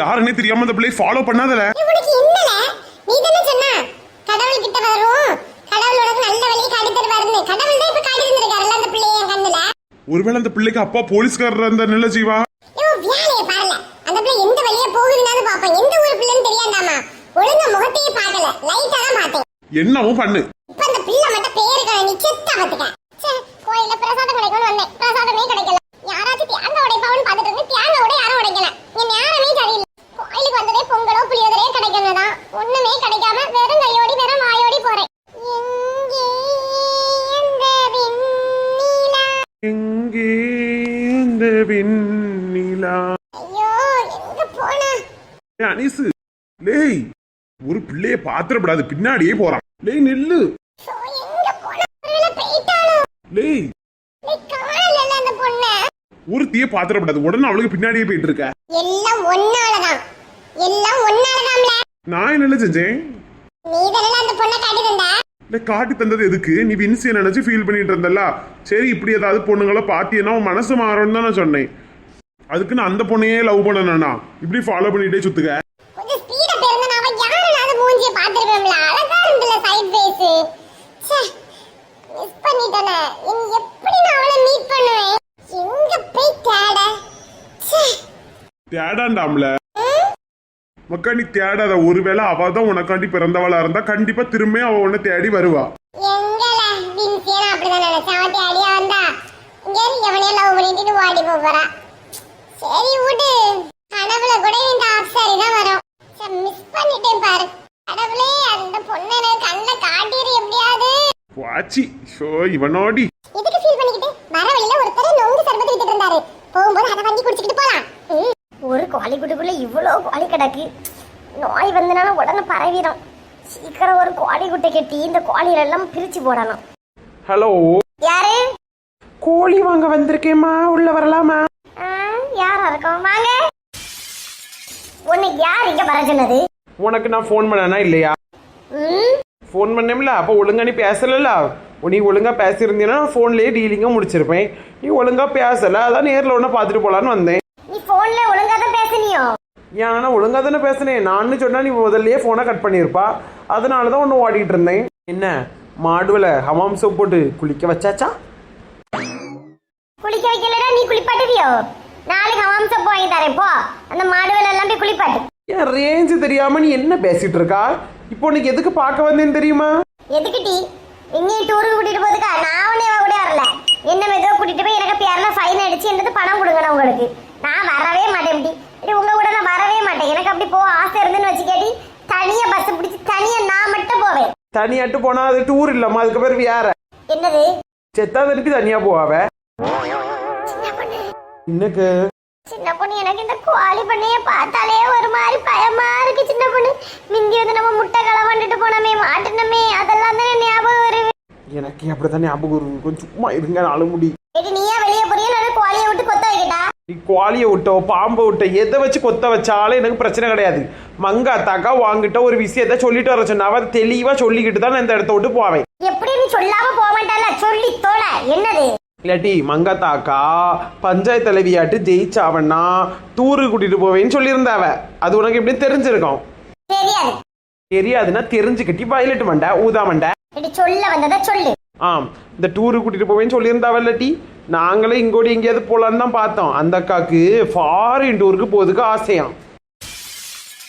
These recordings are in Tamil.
யாருன்னே தெரியாம அந்த பிள்ளை ஃபாலோ பண்ணாதல. உனக்கு என்னல? நீ தானே சொன்ன? கடவுள் கிட்ட வரும் கடவுள் உனக்கு நல்ல வழியை காட்டி தருவாருன்னு. கடவுள் தான் இப்ப காட்டி தந்திருக்காருல்ல அந்த பிள்ளைய என் கண்ணுல? ஒருவேளை அந்த பிள்ளைக்கு அப்பா போலீஸ்காரர் அந்த நில ஜீவா? ஐயோ வேலையை பாருல. அந்த பிள்ளை எந்த வழியா போகுதுன்னு பாப்பேன் எந்த ஊர் பிள்ளைன்னு தெரியாதாமா ஒழுங்கா முகத்தையே பார்க்கல. லைட்டா தான் பார்த்தேன். என்னவும் பண்ணு. இப்ப அந்த பிள்ளை மட்டும் பேருக்கான நீ செத்த ஏய், அனீசு லேய் ஒரு பிள்ளைய பாத்திரப்படாது பின்னாடியே போறான். லேய் நில்லு. லேய். ஒருத்தியே பாத்திரப்படாது உடனே அவளுக்கு பின்னாடியே போயிட்டு இருக்க. எல்லாம் ஒன்னாலதான் எல்லாம் ஒன்னாலதான்ல நான் என்னல செஞ்சேன்? நீ அந்த பொண்ணை காட்டி தந்த இல்ல காட்டி தந்தது எதுக்கு? நீ வின்சிய நினைச்சு ஃபீல் பண்ணிட்டு இருந்தல்ல? சரி இப்படி ஏதாவது பொண்ணுங்கள பாத்தியன்னா உன் மனசு மாறும்னு தான் நான் சொன்னேன். அதுக்கு நான் அந்த பொண்ணையே லவ் பண்ணனா இப்படி ஃபாலோ பண்ணிட்டே சுத்துக்க கொஞ்சம் ஸ்பீடா பேருந்தா அவன் யாருனாவது மூஞ்சிய பாத்துருப்பேன்ல அழகா இருந்துல சைட் ஃபேஸ் ச்சே மிஸ் பண்ணிட்டேனே. இனி எப்படி நான் அவளை மீட் பண்ணுவேன்? எங்க போய் தேட? ச்சே. தேடாண்டாம்ல. மக்கா நீ தேடாத. ஒருவேளை அவ தான் உனக்காண்டி பிறந்தவளா இருந்தா கண்டிப்பா திரும்ப அவ உன்னை தேடி வருவா. அப்படிதான் நினைச்சேன். அவன் தேடியா வந்தா? இங்க எவனையோ லவ் பண்ணிட்டு ஓடி போறா. சரி விடு. கனவுல கூட இந்த ஆப்சாரி தான் வரும். மிஸ் பண்ணிட்டேன் பாரு. கடவுளே அந்த பொண்ணு எனக்கு கண்ணில் காட்டிடு எப்படியாவது. வாச்சி ஷோ இவனோடி. எதுக்கு ஃபீல் பண்ணிக்கிட்டு? வர வழியில ஒருத்தர் நொங்கு சர்பத்து வித்துட்டு இருந்தாரு. போகும்போது அதை வாங்கி குடிச்சிட்டு போலாம். ஒரு கோழி குட்டுக்குள்ள இவ்வளோ கோழி கிடக்கு. நோய் வந்தனால உடனே பரவிடும் சீக்கிரம் ஒரு கோழி குட்டை கட்டி இந்த கோழிகளெல்லாம் பிரிச்சு போடணும். ஹலோ. யாரு? கோழி வாங்க வந்திருக்கேம்மா. உள்ள வரலாமா? வாங்க. உன்னை யார் இங்க வர சொன்னது? உனக்கு நான் ஃபோன் பண்ணனா இல்லையா? ஃபோன் பண்ணேம்ல அப்போ ஒழுங்கா நீ பேசலல்ல? நீ ஒழுங்கா பேசியிருந்தீன்னா ஃபோன்லயே டீலிங்கும் முடிச்சிருப்பேன். நீ ஒழுங்கா பேசல அதான் நேரில் ஒன்று பார்த்துட்டு போலான்னு வந்தேன். நீ போன்ல ஒழுங்கா தான் பேசுனியோ? ஏன் நான் ஒழுங்கா தானே பேசினேன். நான் சொன்னா நீ முதல்லயே ஃபோனை கட் பண்ணியிருப்பா. அதனால தான் ஒன்று ஓடிட்டு இருந்தேன். என்ன மாடுவில் ஹமாம் சோப் போட்டு குளிக்க வச்சாச்சா? குளிக்க வைக்கலடா நீ குளிப்பாட்டுவியோ? நாளைக்கு ஹவாம் சோப்பு வாங்கி தரேன் போ. அந்த மாடுகள் எல்லாம் போய் குளிப்பாட்டு. ஏன் ரேஞ்சு தெரியாம நீ என்ன பேசிட்டு இருக்கா? இப்போ உனக்கு எதுக்கு பார்க்க வந்தேன்னு தெரியுமா? எதுக்கு டீ? எங்கேயும் டூருக்கு கூட்டிட்டு போதுக்கா நான் உன்னை இவ கூட வரல. என்ன மெதுவாக கூட்டிட்டு போய் எனக்கு பேர்ல ஃபைன் அடிச்சு என்னது பணம் கொடுங்க நான் உங்களுக்கு. நான் வரவே மாட்டேன் டி. இது உங்க கூட நான் வரவே மாட்டேன். எனக்கு அப்படி போக ஆசை இருந்துன்னு வச்சுக்கேடி தனியா பஸ் பிடிச்சி தனியா நான் மட்டும் போவேன். தனியாட்டு போனா அது டூர் இல்லம்மா அதுக்கு பேர் வேற. என்னது? செத்தா திருப்பி தனியா போவாவ? இன்னக்கு சின்ன பொண்ணு எனக்கு இந்த கோழி பண்ணைய பார்த்தாலே ஒரு மாதிரி பயமா இருக்கு சின்ன பொண்ணு. மிந்தி வந்து நம்ம முட்டை களவாண்டுட்டு போனோமே மாட்டினமே அதெல்லாம் தானே ஞாபகம் வருது. எனக்கு அப்படித்தான் ஞாபகம் இருக்கு கொஞ்சம் சும்மா இருங்க நாலு முடி ஏடி நீயா வெளியே போறியா? இல்லை கோழியை விட்டு கொத்த வைக்கட்டா? நீ கோழியை விட்டோ பாம்பை விட்டோ எதை வச்சு கொத்த வச்சாலும் எனக்கு பிரச்சனை கிடையாது. மங்கா தாக்கா வாங்கிட்ட ஒரு விஷயத்த சொல்லிட்டு வர சொன்னா அவ தெளிவா சொல்லிக்கிட்டு தான் நான் இந்த இடத்த விட்டு போவேன். எப்படி நீ சொல்லாம போக மாட்டால சொல்லி தோல என்னது? இல்லாட்டி மங்கா தாக்கா பஞ்சாயத்து தலைவியாட்டு ஜெயிச்சாவன்னா டூருக்கு கூட்டிட்டு போவேன்னு சொல்லியிருந்தாவ அது உனக்கு எப்படி தெரிஞ்சிருக்கும்? தெரியாது. தெரியாதுன்னா தெரிஞ்சுக்கிட்டி வயலட்டு மண்டை ஊதா மண்டை. சொல்ல வந்ததை சொல்லு. ஆம் இந்த டூருக்கு கூட்டிட்டு போவேன்னு சொல்லியிருந்தாவ இல்லாட்டி நாங்களே இங்கோடி எங்கேயாவது போலான்னு தான் பார்த்தோம். அந்த அக்காக்கு ஃபாரின் டூருக்கு போறதுக்கு ஆசையாம்.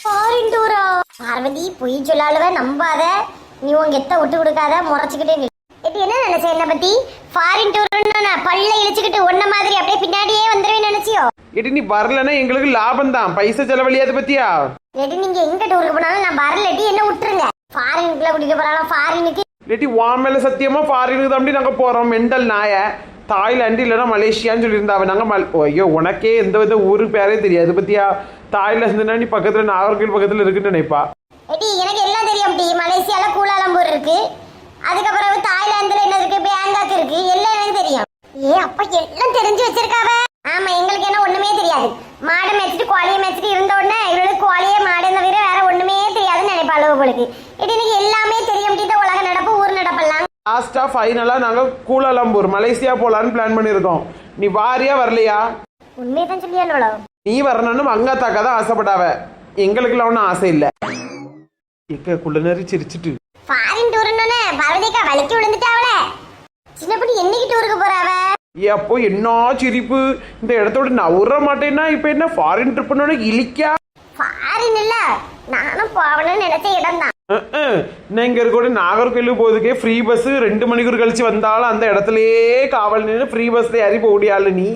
ஃபாரின் டூரா பார்வதி பொய் சொல்லாலுவ நம்பாத. நீ உங்க எத்த விட்டு கொடுக்காத முறைச்சுக்கிட்டே என்ன நினைச்ச என்ன பத்தி? ஃபாரின் டூர்னு பல்ல இழிச்சுக்கிட்டு ஒன்ன மாதிரி அப்படியே பின்னாடியே வந்துருவேன் நினைச்சியோ? இடி நீ வரலன்னா எங்களுக்கு லாபம் தான் பைசா செலவழியாது பத்தியா? ரெடி நீங்க எங்க டூருக்கு போனாலும் நான் வரலட்டி என்ன விட்டுருங்க? ஃபாரினுக்குள்ள கூட்டிட்டு போறாலும் ஃபாரினுக்கு இல்லாட்டி உன் மேல சத்தியமா ஃபாரினுக்கு தான் நாங்க போறோம். மெண்டல் நாய. தாய்லாந்து இல்லைன்னா மலேசியான்னு சொல்லியிருந்தாவ நாங்க மல் ஐயோ உனக்கே எந்த வித ஊரு பேரே தெரியாது பத்தியா? தாய்லாந்துனா நீ பக்கத்துல நாகர்கோவில் பக்கத்துல இருக்குன்னு நினைப்பா. எடி எனக்கு எல்லாம் தெரியும் டி. மலேசியால கூலாலம்பூர் இருக்கு. அதுக்கப்புறம் தாய்லாந்துல என்ன இருக்கு? பேங்காக் இருக்கு. எல்லாம் எனக்கு தெரியும். ஏ அப்ப எல்லாம் தெரிஞ்சு வச்சிருக்காவ? ஆமா எங்களுக்கு என்ன ஒண்ணுமே தெரியாது. மாடை மேய்ச்சிட்டு கோழியை மேய்ச்சிட்டு இருந்த உடனே இவளுக்கு கோழியே மாடு தவிர வேற ஒண்ணுமே தெரியாதுன்னு நினைப்பாள் உங்களுக்கு எடி எனக்கு எல்லாமே தெரியும் டி இந்த உலக நடப்பு ஊர் நடப்பெல்லாம். லாஸ்டா ஃபைனலா நாங்க கூலாலம்பூர் மலேசியா போலான்னு பிளான் பண்ணியிருக்கோம். நீ வாரியா வரலையா? உண்மையை தான் சொல்லியானோளோ நீ வரணும்னு மங்காத்தாக்கா தான் ஆசைப்படாவ எங்களுக்குலாம் ஒன்றும் ஆசை இல்லை. எக்க குள்ள நேரி சிரிச்சிட்டு ஃபாரின் டூர்னு பரவதிக்கா வலிக்கு விழுந்துட்டாவல சின்ன பொண்ணு என்னைக்கு டூருக்கு போறாவ அப்போ என்ன சிரிப்பு? இந்த இடத்தோட நவுற மாட்டேன்னா இப்போ என்ன ஃபாரின் ட்ரிப்புன்னு இழிக்கா ஃபாரின் இல்ல. நானும் போகணும்னு நினைச்ச இடம் தான். நான் இங்க இருக்க நாகர்கோயில் போகுதுக்கே ஃப்ரீ பஸ் ரெண்டு மணிக்கூர் கழிச்சு வந்தாலும் அந்த இடத்துலயே காவல் நின்று ஃப்ரீ பஸ்ல ஏறி போக முடியாது நீ.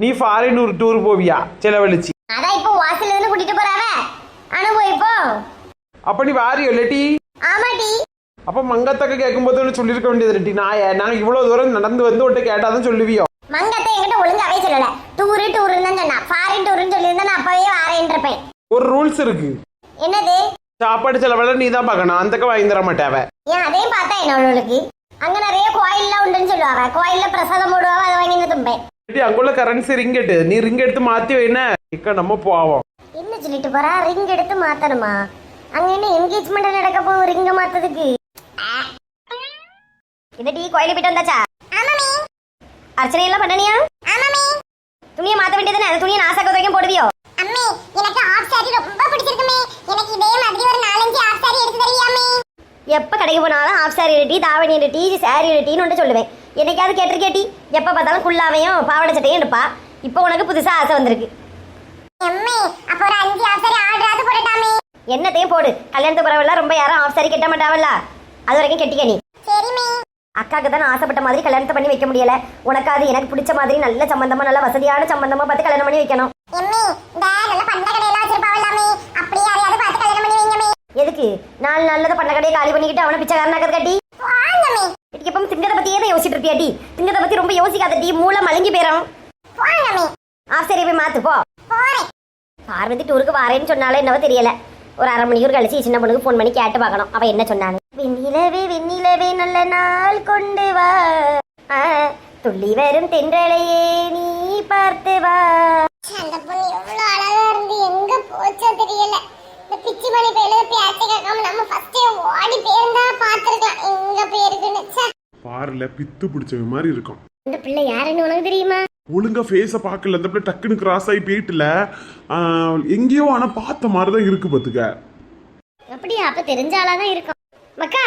நீ ஃபாரின் ஒரு டூர் போவியா? செலவழிச்சு. அதான் இப்போ வாசல்ல இருந்து கூட்டிட்டு போறாவ அனுபவிப்போம் அப்ப நீ வாரியோ இல்லாட்டி? ஆமாட்டி அப்ப மங்கத்தக்க கேட்கும்போது ஒன்று சொல்லியிருக்க வேண்டியது ரெட்டி. நான் நாங்க இவ்வளவு தூரம் நடந்து வந்து உன்ட்ட கேட்டாதான் சொல்லுவியோ? மங்கத்தை என்கிட்ட ஒழுங்காவே சொல்லல. டூரு டூருன்னு தான் சொன்னா. ஃபாரின் டூருன்னு சொல்லியிருந்தா நான் அப்பவே வாரேன் இருப்பேன் ஒரு ரூல்ஸ் இருக்கு. என்னது? சாப்பாடு செலவெல்லாம் நீ தான் பார்க்கணும். அந்தக்க வாங்கி தர மாட்டாவ. ஏன் அதையும் பார்த்தா என்ன அவளுக்கு? அங்க நிறைய கோயில்லாம் உண்டுன்னு சொல்லுவாங்க கோயில்ல பிரசாதம் போடுவாங்க அதை வாங்கி நான் தும்பேன். இல்லாட்டி அங்குள்ள கரன்சி ரிங் எட்டு நீ ரிங் எடுத்து மாத்தி வைன இக்க நம்ம போவோம். என்ன சொல்லிட்டு போறா? ரிங் எடுத்து மாத்தணுமா? அங்க என்ன என்கேஜ்மெண்ட் நடக்க போகும் ரிங்க மாத்ததுக்கு இந்த டீ கோயிலுக்கு போயிட்டு வந்தாச்சா? ஆமாமே அர்ச்சனை எல்லாம் பண்ணனியா? ஆமாமே துணியை மாத்த வேண்டியதுன்னு அந்த துணியை நாசாக்க வரைக்கும் போடுவியோ? அம்மே எனக்கு ஆஃப் சாரி ரொம்ப பிடிச்சிருக்குமே. எனக்கு இதே மாதிரி ஒரு நாலஞ்சு ஆஃப் சாரி எடுத்து தருவியாமே. எப்ப கடைக்கு போனாலும் ஆஃப் சாரி ரெட்டி தாவணி ரெட்டி சாரி ரெட்டின்னு ஒன்று சொல்லுவேன். என்னைக்காவது கேட்டிருக்கேட்டி எப்ப பார்த்தாலும் குள்ளாவையும் பாவாடை சட்டையும் எடுப்பா. இப்போ உனக்கு புதுசா ஆசை வந்திருக்கு. அம்மே அப்ப ஒரு அஞ்சு ஆஃப் சாரி போடட்டாமே. என்னத்தையும் போடு. கல்யாணத்து பிறவெல்லாம் ரொம்ப யாரும் ஆஃப் சாரி கட்ட மாட்டாவல்ல. அது வரைக்கும் கெட்டிக்க நீ. அக்காக்கு தான் ஆசைப்பட்ட மாதிரி கல்யாணத்தை பண்ணி வைக்க முடியல. உனக்கு அது எனக்கு பிடிச்ச மாதிரி நல்ல சம்பந்தமா நல்ல வசதியான சம்பந்தமா பார்த்து கல்யாணம் பண்ணி வைக்கணும். எதுக்கு? நாலு நல்லத பண்ண கடையை காலி பண்ணிக்கிட்டு அவனை பிச்சைக்காரனாக்க கட்டி? வாங்கமே இதுக்கு எப்பவும் திங்கதை பத்தியே தான் யோசிச்சுட்டு இருப்பியா டி? திங்கதை பத்தி ரொம்ப யோசிக்காத டி. மூளை மலங்கி போயிடும் ஆஃப் சாரி போய் மாத்து போ. பார்வதி டூருக்கு வாரேன்னு சொன்னாலும் என்னவோ தெரியல. ஒரு அரை மணிக்கூர் கழிச்சு சின்ன பொண்ணுக்கு ஃபோன் பண்ணி கேட்டு பார்க்கணும். அவ என்ன சொன்னான்னு. வெண்ணிலவே வெண்ணிலவே நல்ல நாள் கொண்டு வா. ஆ, துள்ளி வரும் தென்றலையே நீ பார்த்து வா. அந்த பொண்ணு எவ்வளவு அழகா இருந்து எங்க போச்சோ தெரியல. இந்த பிச்சி மணி பேரு பேச்சை கேட்காம நம்ம ஃபர்ஸ்டே ஓடி போயிருந்தா பாத்துருக்கலாம் எங்க ச்சே. பாருல பித்து பிடிச்ச மாதிரி இருக்கும். இந்த பிள்ளை யாருன்னு உனக்கு தெரியுமா? ஒழுங்கா ஃபேஸை பார்க்கல. அந்த பிள்ளை டக்குன்னு கிராஸ் ஆகி போயிட்டுல எங்கேயோ ஆனா பார்த்த மாதிரி தான் இருக்கு பாத்துக்க அப்படியா அப்ப தெரிஞ்ச ஆளா தான் இருக்கும். மக்கா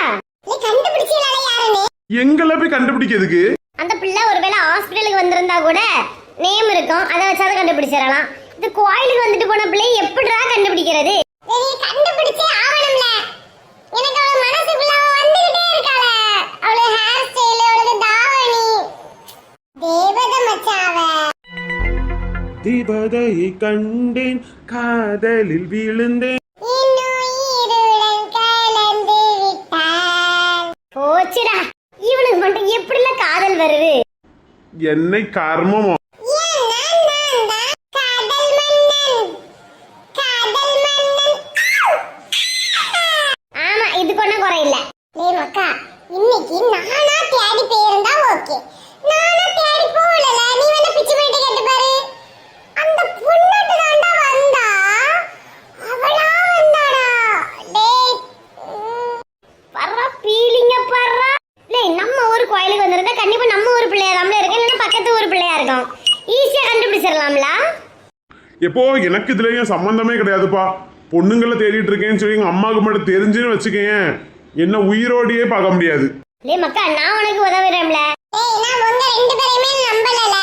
நீ கண்டுபிடிச்சீங்களா யாருன்னு? எங்களை போய் கண்டுபிடிக்கிறதுக்கு அந்த பிள்ளை ஒருவேளை ஹாஸ்பிட்டலுக்கு வந்திருந்தா கூட நேம் இருக்கும். அதை வச்சாவது கண்டுபிடிச்சிடலாம். இது கோயிலுக்கு வந்துட்டு போன பிள்ளையை எப்படிடா கண்டுபிடிக்கிறது? நீ கண்டுபிடிச்சே ஆகணும்ல. எனக்கு அவள மனசுக்குள்ள வந்துகிட்டே இருக்காள. அவளோட தேவதையை கண்டேன் காதலில் விழுந்தேன். போச்சுடா. இவனுக்கு மட்டும் எப்படிலாம் காதல் வருது? என்னை கர்மமோ ஏன்னா நான் தான் காதல் மன்னன் காதல் மன்னன் ஆமா இதுக்கு ஒன்றும் குறையில்ல டேய் மக்கா இன்னைக்கு நானா தேடி போயிருந்தா ஓகே நானா தேடி போகல நீ வேணா பிச்சு பண்ணிட்டு கேட்டு பாரு அந்த பொண்ணாட்டு தாண்டா வந்தா அவளா வந்தாடா டேய் உம், வர்றா பீலிங்க பர்றா இல்லை நம்ம ஊர் கோயிலுக்கு வந்திருந்தா கண்டிப்பா நம்ம ஊர் பிள்ளையா தான் இருக்கும் இல்லைன்னா பக்கத்து ஊர் பிள்ளையா இருக்கும் கண்டுபிடிச்சிடலாம்ல எப்போ? எனக்கு இதுல ஏன் சம்பந்தமே கிடையாதுப்பா. பொண்ணுங்களை தேடிட்டு இருக்கேன்னு சொல்லி எங்க அம்மாவுக்கு மட்டும் தெரிஞ்சுன்னு வச்சுக்கேன் என்ன உயிரோடையே பார்க்க முடியாது. லே மக்கா நான் உனக்கு உதவுறேன்ல டேய் நான் உங்க ரெண்டு பேரையுமே நம்பலல.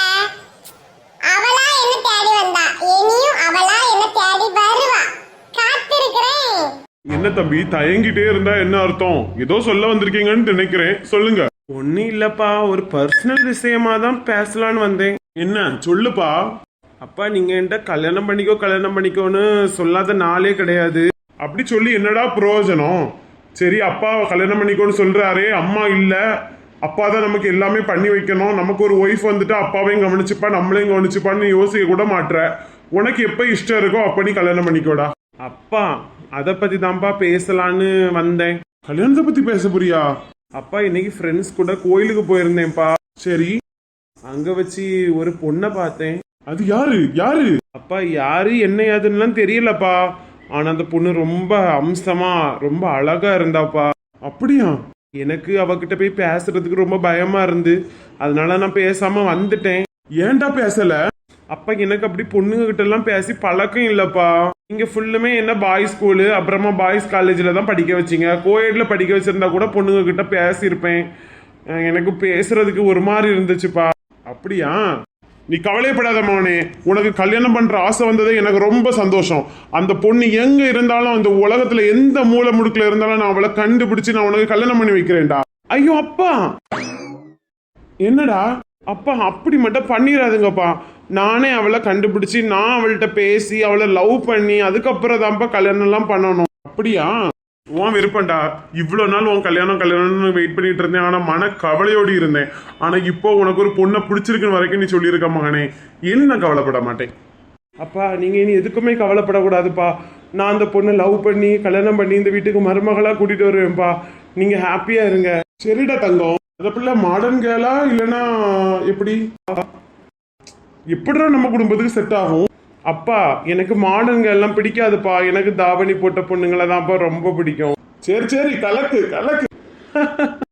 அவளா என்ன தேடி வந்தா? இனியும் அவளா என்ன தேடி வருவா? காத்திருக்கிறேன். என்ன தம்பி தயங்கிட்டே இருந்தா என்ன அர்த்தம்? ஏதோ சொல்ல வந்திருக்கீங்கன்னு நினைக்கிறேன். சொல்லுங்க. ஒன்னும் இல்லப்பா ஒரு பர்சனல் விஷயமா தான் பேசலான்னு வந்தேன். என்ன சொல்லுப்பா. அப்பா நீங்க என்கிட்ட கல்யாணம் பண்ணிக்கோ கல்யாணம் பண்ணிக்கோன்னு சொல்லாத நாளே கிடையாது. அப்படி சொல்லி என்னடா பிரயோஜனம்? சரி அப்பா கல்யாணம் பண்ணிக்கோன்னு சொல்றாரே அம்மா இல்ல. அப்பா தான் நமக்கு எல்லாமே பண்ணி வைக்கணும். நமக்கு ஒரு ஒய்ஃப் வந்துட்டு அப்பாவையும் கவனிச்சுப்பா நம்மளையும் கவனிச்சுப்பான்னு யோசிக்க கூட மாட்ற. உனக்கு எப்ப இஷ்டம் இருக்கோ அப்ப நீ கல்யாணம் பண்ணிக்கோடா. அப்பா அத பத்தி தான்ப்பா பேசலான்னு வந்தேன். கல்யாணத்தை பத்தி பேச புரியா அப்பா இன்னைக்கு ஃப்ரெண்ட்ஸ் கூட கோயிலுக்கு போயிருந்தேன்ப்பா. சரி. அங்க வச்சு ஒரு பொண்ணை பார்த்தேன். அது யாரு? யாரு? அப்பா யாரு என்ன யாதுன்னுலாம் தெரியலப்பா. ஆனா அந்த பொண்ணு ரொம்ப அம்சமா ரொம்ப அழகா இருந்தாப்பா. அப்படியா? எனக்கு அவகிட்ட போய் பேசுறதுக்கு ரொம்ப பயமா இருந்து அதனால நான் பேசாம வந்துட்டேன். ஏன்டா பேசல? அப்ப எனக்கு அப்படி பொண்ணுங்க கிட்ட எல்லாம் பேசி பழக்கம் இல்லப்பா. இங்க ஃபுல்லுமே என்ன பாய்ஸ் ஸ்கூலு அப்புறமா பாய்ஸ் காலேஜ்ல தான் படிக்க வச்சீங்க. கோயட்ல படிக்க வச்சிருந்தா கூட பொண்ணுங்க கிட்ட பேசியிருப்பேன் எனக்கு பேசுறதுக்கு ஒரு மாதிரி இருந்துச்சுப்பா. அப்படியா? நீ கவலைப்படாத மகனே உனக்கு கல்யாணம் பண்ற ஆசை வந்ததே எனக்கு ரொம்ப சந்தோஷம். அந்த பொண்ணு எங்க இருந்தாலும் அந்த உலகத்துல எந்த மூலை முடுக்குல இருந்தாலும் நான் அவளை கண்டுபிடிச்சு நான் உனக்கு கல்யாணம் பண்ணி வைக்கிறேன்டா. ஐயோ அப்பா! என்னடா? அப்பா அப்படி மட்டும் பண்ணிடாதுங்கப்பா. நானே அவளை கண்டுபிடிச்சு நான் அவள்கிட்ட பேசி அவளை லவ் பண்ணி அதுக்கப்புறம் தான்ப்பா கல்யாணம் எல்லாம் பண்ணணும். அப்படியா? உன் விருப்பம்டா. இவ்வளோ நாள் உன் கல்யாணம் கல்யாணம்னு வெயிட் பண்ணிட்டு இருந்தேன். ஆனால் மன கவலையோடு இருந்தேன். ஆனால் இப்போ உனக்கு ஒரு பொண்ணை பிடிச்சிருக்குன்னு வரைக்கும் நீ சொல்லியிருக்க மகனே என்ன நான் கவலைப்பட மாட்டேன்? அப்பா நீங்கள் இனி எதுக்குமே கவலைப்படக்கூடாதுப்பா. நான் அந்த பொண்ணை லவ் பண்ணி கல்யாணம் பண்ணி இந்த வீட்டுக்கு மருமகளாக கூட்டிகிட்டு வருவேன்ப்பா. நீங்கள் ஹாப்பியாக இருங்க. சரிடா தங்கம். அந்த பிள்ளை மாடர்ன் கேலா இல்லைன்னா எப்படி? எப்படிடா நம்ம குடும்பத்துக்கு செட் ஆகும்? அப்பா எனக்கு மாடர்ன்கள் எல்லாம் பிடிக்காதுப்பா. எனக்கு தாவணி போட்ட பொண்ணுங்களை தான்ப்பா ரொம்ப பிடிக்கும். சரி சரி கலக்கு கலக்கு.